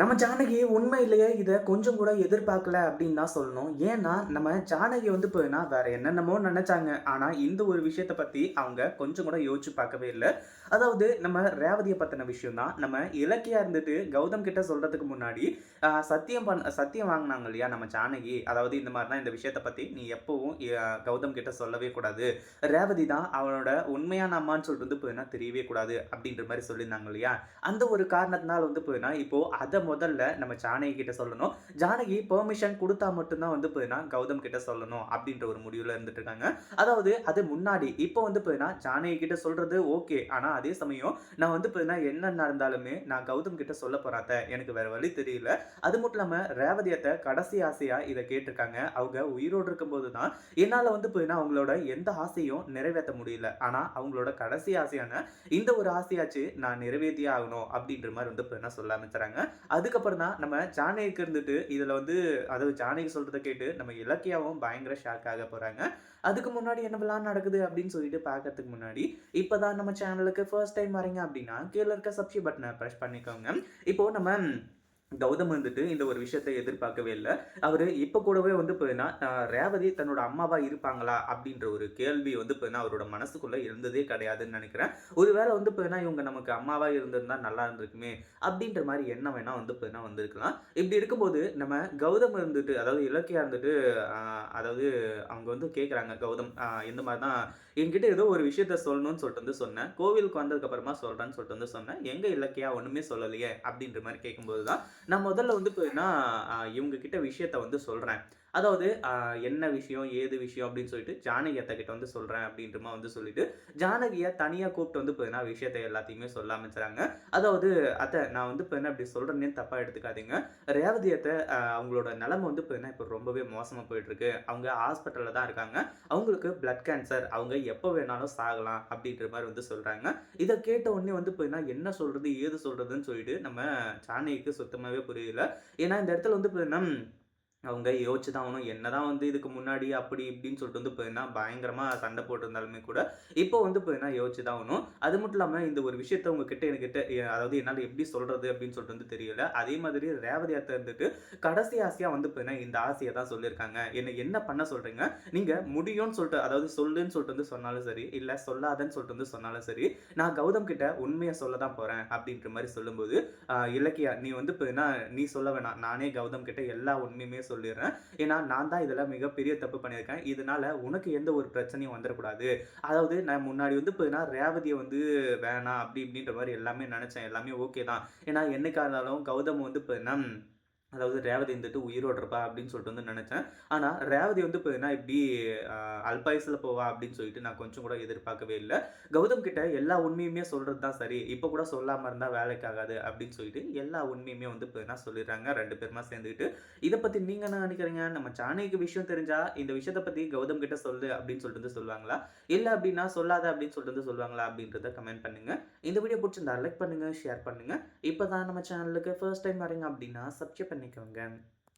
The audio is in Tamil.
நம்ம ஜானகி உண்மையிலேயே இதை கொஞ்சம் கூட எதிர்பார்க்கல அப்படின்னு தான் சொல்லணும். ஏன்னா நம்ம ஜானகி வந்து போயினா வேற என்னென்னமோ நினைச்சாங்க. ஆனா இந்த ஒரு விஷயத்த பத்தி அவங்க கொஞ்சம் கூட யோசிச்சு பார்க்கவே இல்லை. அதாவது நம்ம ரேவதியை பத்தின விஷயம் தான் நம்ம இலக்கியா இருந்துட்டு கௌதம் கிட்ட சொல்றதுக்கு முன்னாடி சத்தியம் பண் சத்தியம் வாங்கினாங்க இல்லையா நம்ம ஜானகி? அதாவது இந்த மாதிரி தான் இந்த விஷயத்த பத்தி நீ எப்பவும் கௌதம் கிட்ட சொல்லவே கூடாது. ரேவதி தான் அவனோட உண்மையான அம்மான்னு சொல்லிட்டு வந்து போயினா தெரியவே கூடாது அப்படின்ற மாதிரி சொல்லியிருந்தாங்க இல்லையா? அந்த ஒரு காரணத்தினால வந்து போயினா இப்போ அதை முதல்ல நம்ம ஜானகி கிட்ட சொல்லணும். ஜானகி பெர்மிஷன் கொடுத்தா மட்டும்தான் வந்து போயினா கௌதம் கிட்ட சொல்லணும் அப்படின்ற ஒரு முடிவில் இருந்துட்டு இருக்காங்க. அதாவது அது முன்னாடி இப்போ வந்து போயினா ஜானகி கிட்ட சொல்றது ஓகே. ஆனா அதே சமயம் நான் வந்து போயினா என்ன நடந்தாலுமே நான் கௌதம் கிட்ட சொல்ல போறாத்த எனக்கு வேற வழி தெரியல. அது மட்டும் இல்லாம ரேவதியத்தை கடைசி ஆசையா இதை கேட்டிருக்காங்க. அவங்க உயிரோடு இருக்கும்போது தான் என்னால் வந்து போயினா அவங்களோட எந்த ஆசையும் நிறைவேற்ற முடியல. ஆனா அவங்களோட கடைசி ஆசையான இந்த ஒரு ஆசையாச்சு நான் நிறைவேற்றியே ஆகணும் அப்படின்ற மாதிரி வந்து இப்போ என்ன சொல்ல ஆரம்பிச்சுறாங்க அதுக்கப்புறம் தான் நம்ம ஜானகிக்கு இருந்துட்டு இதில் வந்து அதாவது ஜானகி சொல்கிறத கேட்டு நம்ம இலக்கியாவும் பயங்கர ஷாக் ஆக போகிறாங்க அதுக்கு முன்னாடி என்னவெல்லாம் நடக்குது அப்படின்னு சொல்லிட்டு பார்க்கறதுக்கு முன்னாடி இப்போ தான் நம்ம சேனலுக்கு ஃபர்ஸ்ட் டைம் வரீங்க அப்படின்னா கீழே இருக்க சப்ஸ்கிரைப் பட்டனை ப்ரெஸ் பண்ணிக்கோங்க. இப்போது நம்ம கௌதம் வந்துட்டு இந்த ஒரு விஷயத்தை எதிர்பார்க்கவே இல்லை. அவர் இப்போ கூடவே வந்து போயினா ரேவதி தன்னோட அம்மாவா இருப்பாங்களா? அப்படின்ற ஒரு கேள்வி வந்து போயினா அவரோட மனசுக்குள்ள இருந்ததே கிடையாதுன்னு நினைக்கிறேன். ஒருவேளை வந்து போயினா இவங்க நமக்கு அம்மாவா இருந்திருந்தா நல்லா இருந்திருக்குமே அப்படின்ற மாதிரி எண்ணம் வேணா வந்து போயினா வந்திருக்கலாம். இப்படி இருக்கும்போது நம்ம கௌதம் இருந்துட்டு அதாவது இலக்கியா இருந்துட்டு அதாவது அவங்க வந்து கேட்குறாங்க கௌதம் இந்த மாதிரி தான் என்கிட்ட ஏதோ ஒரு விஷயத்த சொல்லணும்னு சொல்லிட்டு வந்து சொன்னேன். கோவிலுக்கு வந்ததுக்கு அப்புறமா சொல்லிட்டு வந்து சொன்னேன். எங்க இலக்கியா ஒன்றுமே சொல்லலையே அப்படின்ற மாதிரி கேட்கும்போது தான் நான் முதல்ல வந்து போயின்னா இவங்க கிட்ட விஷயத்த வந்து சொல்றேன். அதாவது என்ன விஷயம் ஏது விஷயம் அப்படின்னு சொல்லிட்டு ஜானகி அத்தை கிட்ட வந்து சொல்றேன் அப்படின்றமா வந்து சொல்லிட்டு ஜானகியை தனியாக கூப்பிட்டு வந்து பார்த்தீங்கன்னா விஷயத்தை எல்லாத்தையுமே சொல்ல ஆரம்பிச்சுறாங்க. அதாவது அத்தை நான் வந்து இப்போ என்ன இப்படி தப்பாக எடுத்துக்காதீங்க. ரேவதி அத்தை அவங்களோட நிலைமை வந்து பார்த்தீங்கன்னா இப்போ ரொம்பவே மோசமாக போயிட்டுருக்கு. அவங்க ஹாஸ்பிட்டல்ல தான் இருக்காங்க. அவங்களுக்கு பிளட் கேன்சர் அவங்க எப்போ வேணாலும் சாகலாம் அப்படின்ற மாதிரி வந்து சொல்றாங்க. இதை கேட்ட உடனே வந்து பார்த்தீங்கன்னா என்ன சொல்றது ஏது சொல்றதுன்னு சொல்லிட்டு நம்ம ஜானகிக்கு சுத்தமாக சுத்தமாவே புரியல. ஏன்னா இந்த இடத்துல வந்து பார்த்தீங்கன்னா அவங்க யோசிச்சு தான் ஆகணும். என்னதான் வந்து இதுக்கு முன்னாடி அப்படி இப்படின்னு சொல்லிட்டு வந்து போயிருந்தா பயங்கரமாக சண்டை போட்டிருந்தாலுமே கூட இப்போ வந்து போயிருந்தா யோசிச்சு தான் ஆகணும். அது மட்டும் இல்லாமல் இந்த ஒரு விஷயத்த உங்ககிட்ட என்கிட்ட அதாவது என்னால் எப்படி சொல்கிறது அப்படின்னு சொல்லிட்டு வந்து தெரியல. அதே மாதிரி ரேவதி அத்தை இருந்துட்டு கடைசி ஆசையாக வந்து போயிருந்தா இந்த ஆசையை தான் சொல்லியிருக்காங்க. என்ன என்ன பண்ண சொல்கிறீங்க நீங்கள் முடியும்னு சொல்லிட்டு அதாவது சொல்லுன்னு சொல்லிட்டு வந்து சொன்னாலும் சரி இல்லை சொல்லாதன்னு சொல்லிட்டு வந்து சொன்னாலும் சரி நான் கௌதம் கிட்ட உண்மையை சொல்ல தான் போகிறேன் அப்படின்ற மாதிரி சொல்லும்போது இலக்கியா நீ வந்து இப்போ என்ன நீ சொல்ல வேணாம். நானே கௌதம் கிட்ட எல்லா உண்மையுமே சொல்லிடுறேன். ஏன்னா நான் தான் இதில் மிகப்பெரிய தப்பு பண்ணியிருக்கேன். இதனால உனக்கு எந்த ஒரு பிரச்சனையும் வந்துடக்கூடாது. அதாவது நான் முன்னாடி வந்து இப்போ நான் ரேவதியை வந்து வேணாம் அப்படி இப்படின்ற மாதிரி எல்லாமே நினச்சேன். எல்லாமே ஓகே தான். ஏன்னா என்னைக்காக இருந்தாலும் கௌதம் வந்து இப்போ என்ன அதாவது ரேவதி இருந்துட்டு உயிரோடு இருப்பா அப்படின்னு சொல்லிட்டு வந்து நினச்சேன். ஆனால் ரேவதி வந்து இப்போ என்ன இப்படி அல்பாயுசில் போவா அப்படின்னு சொல்லிட்டு நான் கொஞ்சம் கூட எதிர்பார்க்கவே இல்லை. கௌதம் கிட்ட எல்லா உண்மையுமே சொல்கிறது தான் சரி. இப்போ கூட சொல்லாமல் இருந்தால் வேலைக்கு ஆகாது அப்படின்னு சொல்லிட்டு எல்லா உண்மையுமே வந்து இப்போ என்ன சொல்லிடுறாங்க ரெண்டு பேருமா சேர்ந்துக்கிட்டு இதை பற்றி நீங்கள் என்ன நினைக்கிறீங்க? நம்ம சாணிக்கு விஷயம் தெரிஞ்சால் இந்த விஷயத்தை பற்றி கௌதம் கிட்ட சொல்லு அப்படின்னு சொல்லிட்டு வந்து சொல்லுவாங்களா? இல்லை அப்படின்னா சொல்லாத அப்படின்னு சொல்லிட்டு வந்து சொல்லுவாங்களா அப்படின்றத கமெண்ட் பண்ணுங்க. இந்த வீடியோ பிடிச்சிருந்தா லைக் பண்ணுங்கள் ஷேர் பண்ணுங்கள் இப்போ தான் நம்ம சேனலுக்கு ஃபர்ஸ்ட் டைம் வரீங்க அப்படின்னா சப்ஸ்கிரைப் பண்ணிக்கோங்க